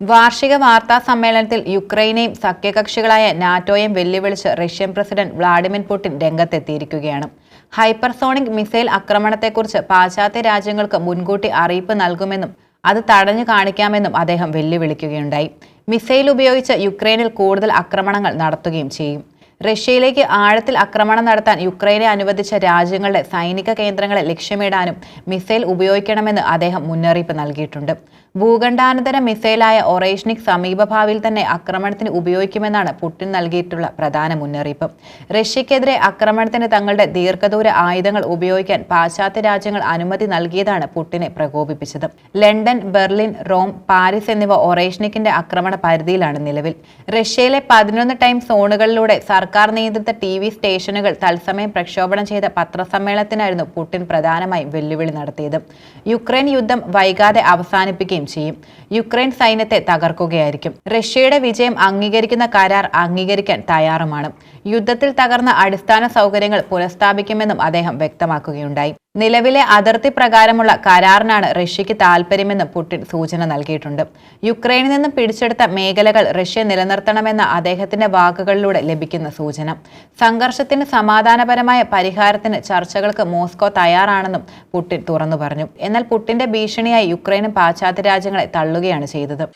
വാർഷിക വാർത്താ സമ്മേളനത്തിൽ യുക്രൈനെയും സഖ്യകക്ഷികളായ നാറ്റോയും വെല്ലുവിളിച്ച് റഷ്യൻ പ്രസിഡന്റ് വ്ളാഡിമിർ പുടിൻ രംഗത്തെത്തിയിരിക്കുകയാണ്. ഹൈപ്പർസോണിക് മിസൈൽ ആക്രമണത്തെക്കുറിച്ച് പാശ്ചാത്യ രാജ്യങ്ങൾക്ക് മുൻകൂട്ടി അറിയിപ്പ് നൽകുമെന്നും അത് തടഞ്ഞു കാണിക്കാമെന്നും അദ്ദേഹം വെല്ലുവിളിക്കുകയുണ്ടായി. മിസൈൽ ഉപയോഗിച്ച് യുക്രൈനിൽ കൂടുതൽ ആക്രമണങ്ങൾ നടത്തുകയും ചെയ്യും. റഷ്യയിലേക്ക് ആഴത്തിൽ ആക്രമണം നടത്താൻ യുക്രൈനെ അനുവദിച്ച രാജ്യങ്ങളുടെ സൈനിക കേന്ദ്രങ്ങളെ ലക്ഷ്യമിടാനും മിസൈൽ ഉപയോഗിക്കണമെന്ന് അദ്ദേഹം മുന്നറിയിപ്പ് നൽകിയിട്ടുണ്ട്. ഭൂഖണ്ഡാനന്തര മിസൈലായ ഒറേഷ്നിക് സമീപഭാവിയിൽ തന്നെ ആക്രമണത്തിന് ഉപയോഗിക്കുമെന്നാണ് പുടിൻ നൽകിയിട്ടുള്ള പ്രധാന മുന്നറിയിപ്പ്. റഷ്യക്കെതിരെ ആക്രമണത്തിന് തങ്ങളുടെ ദീർഘദൂര ആയുധങ്ങൾ ഉപയോഗിക്കാൻ പാശ്ചാത്യ രാജ്യങ്ങൾ അനുമതി നൽകിയതാണ് പുടിനെ പ്രകോപിപ്പിച്ചത്. ലണ്ടൻ ബെർലിൻ റോം പാരീസ് എന്നിവ ഒറേഷ്നിക്കിന്റെ ആക്രമണ പരിധിയിലാണ് നിലവിൽ. റഷ്യയിലെ പതിനൊന്ന് ടൈം സോണുകളിലൂടെ സർക്കാർ നിയന്ത്രിത ടി വി സ്റ്റേഷനുകൾ തത്സമയം പ്രക്ഷോഭണം ചെയ്ത പത്രസമ്മേളനത്തിനായിരുന്നു പുടിൻ പ്രധാനമായും വെല്ലുവിളി നടത്തിയത്. യുക്രൈൻ യുദ്ധം വൈകാതെ അവസാനിപ്പിക്കുകയും ചെയ്യും. യുക്രൈൻ സൈന്യത്തെ തകർക്കുകയായിരിക്കും. റഷ്യയുടെ വിജയം അംഗീകരിക്കുന്ന കരാർ അംഗീകരിക്കാൻ തയ്യാറുമാണ്. യുദ്ധത്തിൽ തകർന്ന അടിസ്ഥാന സൗകര്യങ്ങൾ പുനഃസ്ഥാപിക്കുമെന്നും അദ്ദേഹം വ്യക്തമാക്കുകയുണ്ടായി. നിലവിലെ അതിർത്തി പ്രകാരമുള്ള കരാറിനാണ് റഷ്യക്ക് താൽപ്പര്യമെന്ന് പുടിൻ സൂചന നൽകിയിട്ടുണ്ട്. യുക്രൈനിൽ നിന്നും പിടിച്ചെടുത്ത മേഖലകൾ റഷ്യ നിലനിർത്തണമെന്ന അദ്ദേഹത്തിന്റെ വാക്കുകളിലൂടെ ലഭിക്കുന്ന സൂചന. സംഘർഷത്തിന് സമാധാനപരമായ പരിഹാരത്തിന് ചർച്ചകൾക്ക് മോസ്കോ തയ്യാറാണെന്നും പുടിൻ തുറന്നു പറഞ്ഞു. എന്നാൽ പുടിന്റെ ഭീഷണിയായി യുക്രൈനും പാശ്ചാത്യ രാജ്യങ്ങളെ തള്ളുകയാണ് ചെയ്തത്.